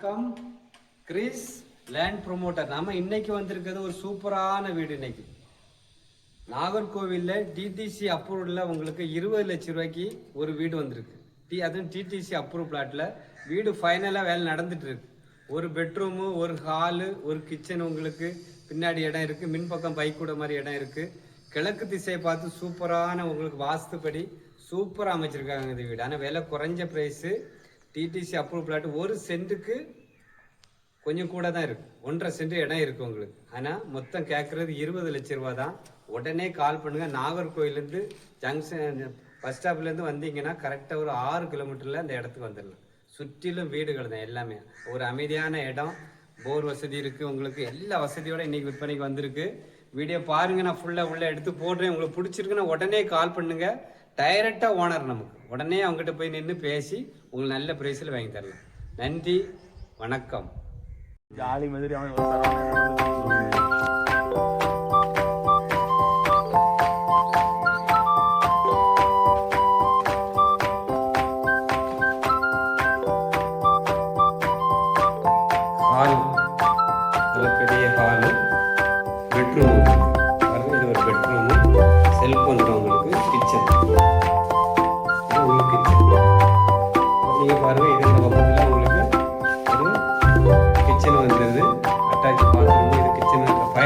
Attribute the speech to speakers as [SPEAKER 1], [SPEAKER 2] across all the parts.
[SPEAKER 1] வணக்கம் Chris land promoter நம்ம இன்னைக்கு வந்திருக்கிறது ஒரு சூப்பரான வீடு இன்னைக்கு. நாகர்கோவிலில் டிடிசி அப்ரூவ்டில் உங்களுக்கு இருபது லட்ச ரூபாய்க்கு ஒரு வீடு வந்திருக்கு. டி அதுவும் டிடிசி அப்ரூவ் பிளாட்டில் வீடு ஃபைனலாக வேலை நடந்துட்டு இருக்கு. ஒரு பெட்ரூமு ஒரு ஹாலு ஒரு கிச்சன் உங்களுக்கு பின்னாடி இடம் இருக்குது மின்பக்கம் பைக் கூட மாதிரி இடம் இருக்குது கிழக்கு திசையை பார்த்து சூப்பரான உங்களுக்கு வாஸ்துப்படி சூப்பராக அமைச்சிருக்காங்க இந்த வீடு. ஆனால் விலை குறைஞ்ச ப்ரைஸு டிடிசி அப்ரூவ் பிளாட் ஒரு சென்ட்டுக்கு கொஞ்சம் கூட தான் இருக்கும் ஒன்றரை சென்ட் இடம் இருக்குது உங்களுக்கு. ஆனால் மொத்தம் கேட்குறது இருபது லட்ச ரூபா தான். உடனே கால் பண்ணுங்கள் நாகர்கோயிலேருந்து ஜங்ஷன் பஸ் ஸ்டாப்லேருந்து வந்தீங்கன்னா கரெக்டாக ஒரு ஆறு கிலோமீட்டரில் அந்த இடத்துக்கு வந்துடலாம். சுற்றிலும் வீடுகள் தான் எல்லாமே. ஒரு அமைதியான இடம். போர் வசதி இருக்குது உங்களுக்கு எல்லா வசதியோட இன்றைக்கி விற்பனைக்கு வந்திருக்கு. வீடியோ பாருங்கள் நான் ஃபுல்லாக உள்ளே எடுத்து போடுறேன். உங்களுக்கு பிடிச்சிருக்குன்னா உடனே கால் பண்ணுங்கள் டைரக்டாக ஓனர் நமக்கு. உடனே அவங்ககிட்ட போய் நின்று பேசி உங்களுக்கு நல்ல ப்ரைஸில் வாங்கி தரலாம். நன்றி வணக்கம்.
[SPEAKER 2] ஜாலி மாதிரி அவன்
[SPEAKER 1] பெரிய ஹாலு பெட்ரூம் இது ஒரு பெட்ரூமு செல்ஃபோன் உங்களுக்கு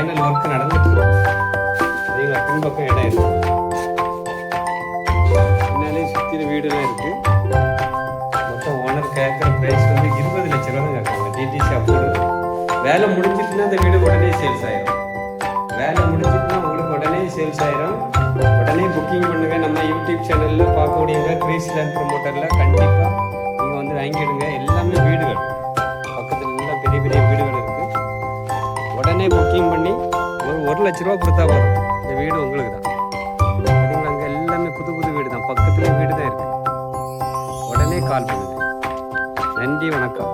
[SPEAKER 1] ஃபைனல் ஒர்க் நடந்துட்டு இருக்கு நீங்கள் பின்பக்கம் இடம் இருக்கு. பின்னாலே சுற்றின வீடுலாம் இருக்கு. மொத்தம் ஓனர் கேட்குற ப்ரைஸ் வந்து இருபது லட்ச ரூபா தான் கேட்குறாங்க டிடிசி அப்ரூவ் வேலை முடிஞ்சிட்டுனா அந்த வீடு உடனே சேல்ஸ் ஆயிடும் வேலை முடிஞ்சிட்டுனா உங்களுக்கு உடனே சேல்ஸ் ஆயிடும் உடனே புக்கிங் பண்ணுங்க. நம்ம யூடியூப் சேனல்ல பார்க்கக்கூடியவங்க கிரீஸ் லேண்ட் ப்ரொமோட்டரில் கண்டிப்பாக நீங்கள் வந்து வாங்கிடுங்க. எல்லாமே வீடுகள். பக்கத்துல எல்லாம் பெரிய பெரிய வீடு இருக்கு புக்கிங் பண்ணி ஒரு ஒரு லட்ச ரூபா கொடுத்தா வரும். இந்த வீடு உங்களுக்கு தான் பார்த்தீங்களா அங்கே எல்லாமே புது புது வீடு தான் பக்கத்துலேயே வீடு தான் இருக்கு. உடனே கால் பண்ணுங்க. நன்றி வணக்கம்.